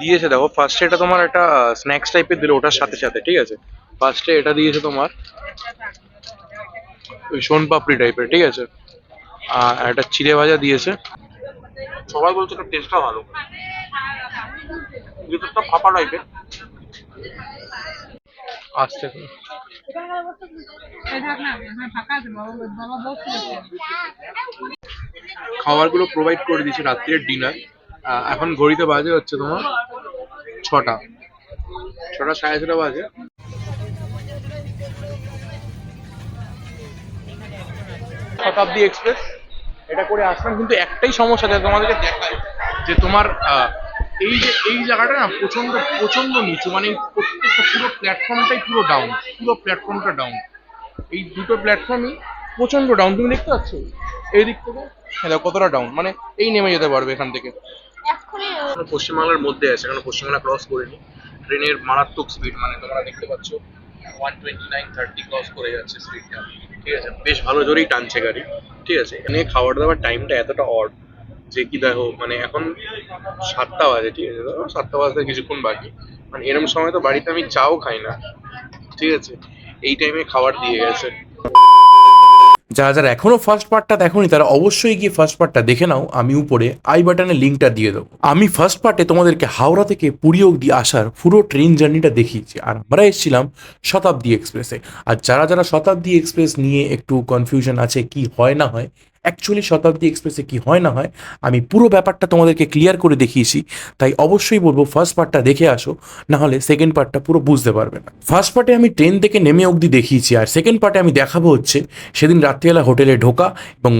দিয়েছে দেখো ফার্স্টে এটা তোমার একটা স্ন্যাক্স টাইপের দিল ওটার সাথে সাথে, ঠিক আছে? ফার্স্টে এটা দিয়েছে তোমার, ওই সোন পাপড়ি টাইপের ঠিক আছে? আর একটা চিড়ে ভাজা দিয়েছে। সবাই বলছে এটা টেস্টটা ভালো। ভিতরটা ফাঁপা টাইপের আছে খাবারগুলো প্রোভাইড করে দিয়েছে রাত্রের ডিনার এখন ঘড়িতে বাজে হচ্ছে তোমার ছটা। ছটা সাড়ে ছটা বাজে। শতাব্দী এক্সপ্রেস। এটা করে আসলাম, কিন্তু একটাই সমস্যা আছে তোমাদেরকে দেখায় যে তোমার এই যে, এই জায়গাটা না প্রচণ্ড প্রচণ্ড নিচু মানে প্রত্যেকটা পুরো প্ল্যাটফর্মটাই পুরো ডাউন পুরো প্ল্যাটফর্মটা ডাউন এই দুটো প্ল্যাটফর্মই প্রচণ্ড ডাউন তুমি দেখতে পাচ্ছ? এই দিক থেকে হ্যাঁ কতটা ডাউন মানে এই নেমে যেতে পারবে এখান থেকে। পশ্চিমবাংলার মধ্যে আছে এখনও পশ্চিমবাংলা ক্রস করিনি। ট্রেনের মারাত্মক স্পিড মানে তোমরা দেখতে পাচ্ছ one twenty nine thirty cross করে যাচ্ছে স্পিডটা ঠিক আছে? বেশ ভালো জোরেই টানছে গাড়ি। ঠিক আছে? এখানে খাবার দাবার টাইমটা এতটা অড যে কি দেখো মানে এখন সাতটা বাজে ঠিক আছে? ধরো সাতটা বাজতে কিছুক্ষণ বাকি। মানে এরকম সময় তো বাড়িতে আমি চাও খাই না। ঠিক আছে? এই টাইমে খাবার দিয়ে গেছে। যারা যারা এখনও ফার্স্ট পার্টটা দেখোনি, তারা অবশ্যই গিয়ে ফার্স্ট পার্টটা দেখে নাও। আমি উপরে আই বাটনে লিঙ্কটা দিয়ে দেবো। আমি ফার্স্ট পার্টে তোমাদেরকে হাওড়া থেকে পুরী অবধি আসার পুরো ট্রেন জার্নিটা দেখিয়েছি। আর আমরা এসেছিলাম শতাব্দী এক্সপ্রেসে আর যারা যারা শতাব্দী এক্সপ্রেস নিয়ে একটু কনফিউশন আছে, কি হয় না হয় অ্যাকচুয়ালি শতাব্দী এক্সপ্রেসে কি হয় না হয়, আমি পুরো ব্যাপারটা তোমাদেরকে ক্লিয়ার করে দেখিয়েছি। তাই অবশ্যই বলব ফার্স্ট পার্টটা দেখে আসো, না হলে সেকেন্ড পার্টটা পুরো বুঝতে পারবে না। ফার্স্ট পার্টে আমি ট্রেন থেকে নেমে অবধি দেখিয়েছি, আর সেকেন্ড পার্টে আমি দেখাবো হচ্ছে, সেদিন রাত্রিবেলা হোটেলে ঢোকা এবং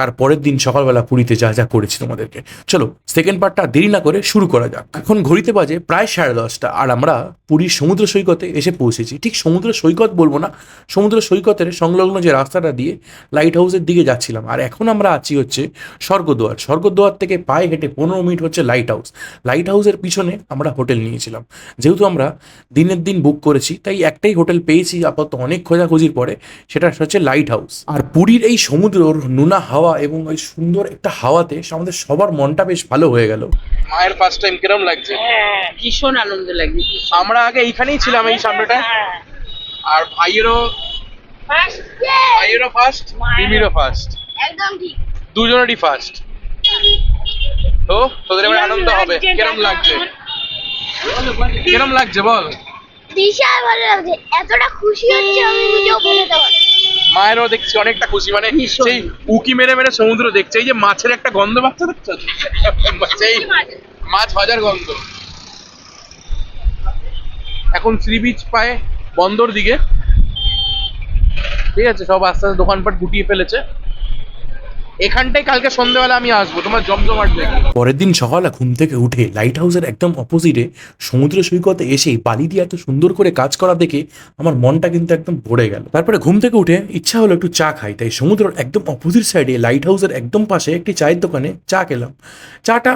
তার পরের দিন সকালবেলা পুরীতে যা যা করেছি তোমাদেরকে। চলো সেকেন্ড পার্টটা দেরি না করে শুরু করা যাক। এখন ঘড়িতে বাজে প্রায় সাড়ে দশটা, আর আমরা পুরীর সমুদ্র সৈকতে এসে পৌঁছেছি। ঠিক সমুদ্র সৈকত বলব না, সমুদ্র সৈকতের সংলগ্ন যে রাস্তাটা দিয়ে লাইট হাউসের দিকে যাচ্ছিলাম। আর এখন আমরা আছি হচ্ছে স্বর্গদুয়ার স্বর্গদুয়ার থেকে পায়ে হেঁটে পনেরো মিনিট হচ্ছে লাইট হাউস লাইট হাউসের পিছনে আমরা হোটেল নিয়েছিলাম। যেহেতু আমরা দিনের দিন বুক করেছি, তাই একটাই হোটেল পেয়েছি আপাতত অনেক খোঁজাখুঁজির পরে, সেটা হচ্ছে লাইট হাউস আর পুরীর এই সমুদ্রর নোনা হাওয়া এবং ওই সুন্দর একটা হাওয়াতে আমাদের সবার মনটা বেশ ভালো হয়ে গেল। মায়ের ফার্স্ট টাইম কিরম লাগছে? হ্যাঁ ভীষণ আনন্দ লাগবে আমরা আগে এইখানেই ছিলাম এই সামনেটায় আর ভাইয়েরও ফার্স্ট ভাইয়েরও ফার্স্ট মিমিরও ফার্স্ট একদম ঠিক। দুজনেরই ফার্স্ট তো তোদের এবার আনন্দ হবে। কিরম লাগছে? কিরম লাগছে বল? বিশাল ভালো লাগছে। এতটা খুশি হচ্ছে আমি নিজেও পারব না। মায়েরও দেখছি অনেকটা খুশি মানে সেই উকি মেরে মেরে সমুদ্র দেখছে। এই যে মাছের একটা গন্ধ পাচ্ছে দেখছ? সেই মাছ ভাজার গন্ধ। এখন সি বিচ পায় বন্দর দিকে। ঠিক আছে সব আস্তে আস্তে দোকানপাট গুটিয়ে ফেলেছে। এখানটাই কালকে সন্ধ্যেবেলা আমি আসব, তোমার জমজমাট দেখে। পরের দিন সকালে ঘুম থেকে উঠে লাইট হাউসের একদম অপোজিটে সমুদ্র সৈকতে এসেই বালি দিয়ে এত সুন্দর করে কাজ করা দেখে আমার মনটা কিন্তু একদম ভরে গেল। তারপরে ঘুম থেকে উঠে ইচ্ছা হলো একটু চা খাই, তাই সমুদ্রের একদম অপোজিট সাইডে লাইট হাউসের একদম পাশে একটি চায়ের দোকানে চা খেলাম। চাটা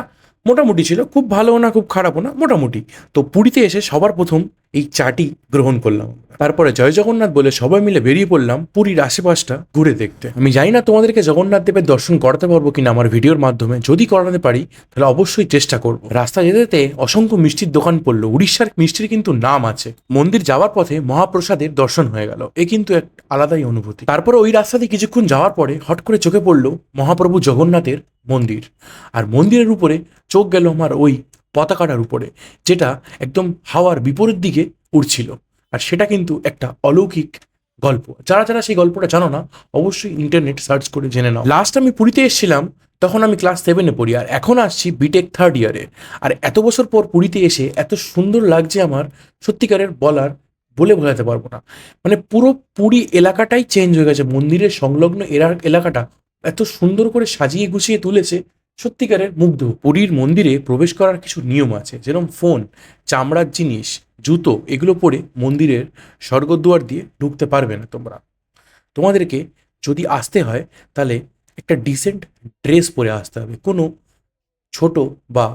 মোটামুটি ছিল, খুব ভালো না, খুব খারাপও না, মোটামুটি। তো পুরীতে এসে সবার প্রথম এই চাটি গ্রহণ করলাম। তারপরে জয় জগন্নাথ বলে সবাই মিলে বেরিয়ে পড়লাম পুরীর আশেপাশটা ঘুরে দেখতে। আমি জানি না তোমাদেরকে জগন্নাথ দেবের দর্শন করাতে পারব কিনা আমার ভিডিওর মাধ্যমে। যদি করাতে পারি, তাহলে অবশ্যই চেষ্টা করব। রাস্তা যেতে যেতে অসংখ্য মিষ্টির দোকান পড়ল। উড়িষ্যার মিষ্টির কিন্তু নাম আছে। মন্দির যাওয়ার পথে মহাপ্রসাদের দর্শন হয়ে গেল। এ কিন্তু এক আলাদাই অনুভূতি। তারপরে ওই রাস্তা দিয়ে কিছুক্ষণ যাওয়ার পরে হট করে চোখে পড়ল মহাপ্রভু জগন্নাথের মন্দির। আর মন্দিরের উপরে চোখ গেল আমার ওই পতাকাটার উপরে, যেটা একদম হাওয়ার বিপরীত দিকে উড়ছিল। আর সেটা কিন্তু একটা অলৌকিক গল্প। যারা যারা সেই গল্পটা জানো না, অবশ্যই ইন্টারনেট সার্চ করে জেনে নাও। লাস্ট আমি পুরীতে এসেছিলাম, তখন আমি ক্লাস সেভেনে পড়ি, আর এখন আসছি বিটেক থার্ড ইয়ারে আর এত বছর পর পুরীতে এসে এত সুন্দর লাগছে আমার, সত্যিকারের বলার বলে বোঝাতে পারব না। মানে পুরো পুরী এলাকাটাই চেঞ্জ হয়ে গেছে। মন্দিরের সংলগ্ন এলাকাটা এত সুন্দর করে সাজিয়ে গুছিয়ে তুলেছে সত্যিকারের মুগ্ধ। পুরীর মন্দিরে প্রবেশ করার কিছু নিয়ম আছে, যেরকম ফোন, চামড়ার জিনিস, জুতো, এগুলো পরে মন্দিরের স্বর্গদুয়ার দিয়ে ঢুকতে পারবে না তোমরা। তোমাদেরকে যদি আসতে হয়, তাহলে একটা ডিসেন্ট ড্রেস পরে আসতে হবে। কোনো ছোট বা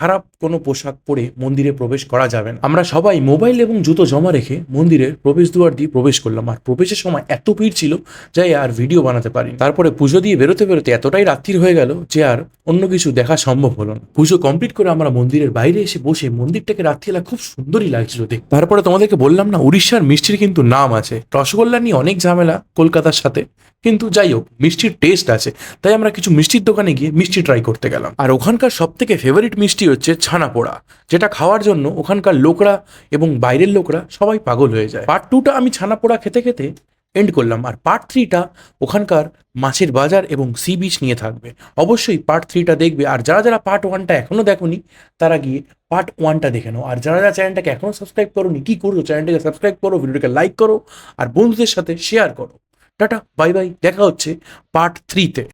খারাপ কোনো পোশাক পরে মন্দিরে প্রবেশ করা যাবে না। আমরা সবাই মোবাইল এবং জুতো জমা রেখে মন্দিরের প্রবেশ দুয়ার দিয়ে প্রবেশ করলাম। আর প্রবেশের সময় এত ভিড় ছিল যাই আর ভিডিও বানাতে পারি তারপরে পুজো দিয়ে বেরোতে বেরোতে এতটাই রাত্রির হয়ে গেল যে আর অন্য কিছু দেখা সম্ভব হলো না। পুজো কমপ্লিট করে আমরা মন্দিরের বাইরে এসে বসে মন্দিরটাকে রাত্রিবেলা খুব সুন্দরই লাগছিল দেখতে। তারপরে তোমাদেরকে বললাম না, উড়িষ্যার মিষ্টির কিন্তু নাম আছে। রসগোল্লা নিয়ে অনেক ঝামেলা কলকাতার সাথে। কিন্তু যাই হোক, মিষ্টির টেস্ট আছে। তাই আমরা কিছু মিষ্টির দোকানে গিয়ে মিষ্টি ট্রাই করতে গেলাম। আর ওখানকার সব থেকে ফেভারিট মিষ্টি হচ্ছে ছানা পোড়া যেটা খাওয়ার জন্য ওখানকার লোকরা এবং বাইরের লোকরা সবাই পাগল হয়ে যায়। পার্ট টুটা আমি ছানা পোড়া খেতে খেতে এন্ড করলাম, আর পার্ট থ্রিটা ওখানকার মাছের বাজার এবং সি বিচ নিয়ে থাকবে। অবশ্যই পার্ট থ্রিটা দেখবে, আর যারা যারা পার্ট ওয়ানটা এখনও দেখোনি, তারা গিয়ে পার্ট ওয়ানটা দেখে নাও। আর যারা যারা চ্যানেলটাকে এখনও সাবস্ক্রাইব করোনি, কী করো চ্যানেলটাকে সাবস্ক্রাইব করো, ভিডিওটাকে লাইক করো, আর বন্ধুদের সাথে শেয়ার করো। টাটা বাই বাই দেখা হচ্ছে পার্ট থ্রিতে